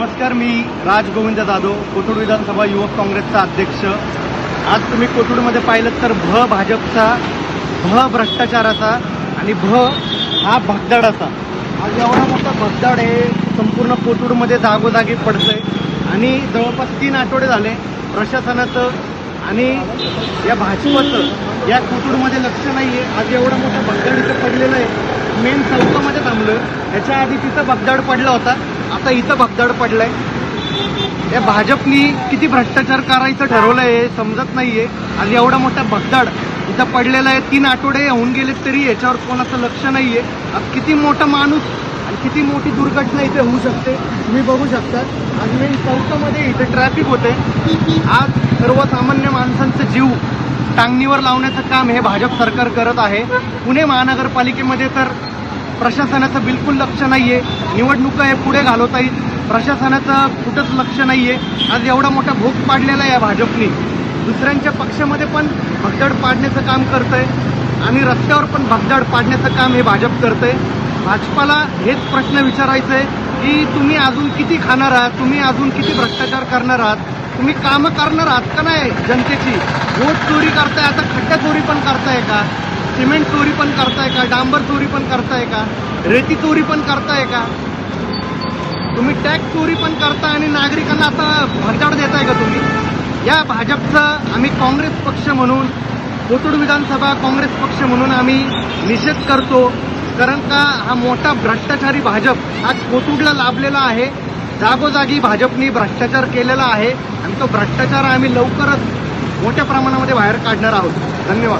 नमस्कार मी राजगोविंद जाधव कोथरूड विधानसभा युवक काँग्रेसचा अध्यक्ष. आज तुम्ही कोथरूडमध्ये पाहिलं तर भ भाजपचा भ भ्रष्टाचाराचा आणि भ हा भगदाडाचा. आज एवढा मोठा भगदाड हे संपूर्ण कोथरूडमध्ये जागोजागी पडतंय. आणि जवळपास तीन आठवडे झाले प्रशासनाचं आणि या भाजपचं या कोथरूडमध्ये लक्ष नाही आहे आज एवढा मोठा भगदाड इथं पडलेलं आहे. मेन चौकामध्ये थांबलं याच्या आधी तिथं भगदाड पडला होता. आता इथं भगदाड पडलाय. या भाजपनी किती भ्रष्टाचार करायचं ठरवलंय आहे समजत नाहीये. आणि एवढा मोठा भगदाड इथं पडलेला आहे. तीन आठवडे होऊन गेले तरी याच्यावर कोणाचं लक्ष नाहीये. किती मोठा माणूस आणि किती मोठी दुर्घटना इथे होऊ शकते तुम्ही बघू शकता. आणि चौकामध्ये इथे ट्रॅफिक होते आज सर्वसामान्य माणसांचं जीव टांगणीवर लावण्याचं काम हे भाजप सरकार करत आहे. पुणे महानगरपालिकेमध्ये तर प्रशासनाचं बिलकुल लक्ष नाही आहे निवडणुका हे पुढे घालवता येईल. प्रशासनाचं कुठंच लक्ष नाही आहे आज एवढा मोठा भोग पाडलेला आहे भाजपनी. दुसऱ्यांच्या पक्षामध्ये पण भगदाड पाडण्याचं काम करतंय. आणि रस्त्यावर पण भगदाड पाडण्याचं काम हे भाजप करतंय. भाजपाला हेच प्रश्न विचारायचं आहे की तुम्ही अजून किती खाणार आहात? तुम्ही अजून किती भ्रष्टाचार करणार आहात? तुम्ही कामं करणार आहात का नाही जनतेची? वोट चोरी करताय आता खड्डा चोरी पण करताय का? सिमेंट चोरी पण करताय का? डांबर चोरी पण करताय का? रेती चोरी पण करताय का? तुम्ही टॅक्स चोरी पण करता आणि नागरिकांना आता भरजाड देताय का तुम्ही? या भाजपचं आम्ही काँग्रेस पक्ष म्हणून कोथरूड विधानसभा काँग्रेस पक्ष म्हणून आम्ही निषेध करतो. कारण का हा मोठा भ्रष्टाचारी भाजप हा कोथरूडला लाभलेला आहे. जागोजागी भाजपनी भ्रष्टाचार केलेला आहे आणि तो भ्रष्टाचार आम्ही लवकरच मोठ्या प्रमाणामध्ये बाहेर काढणार आहोत. धन्यवाद.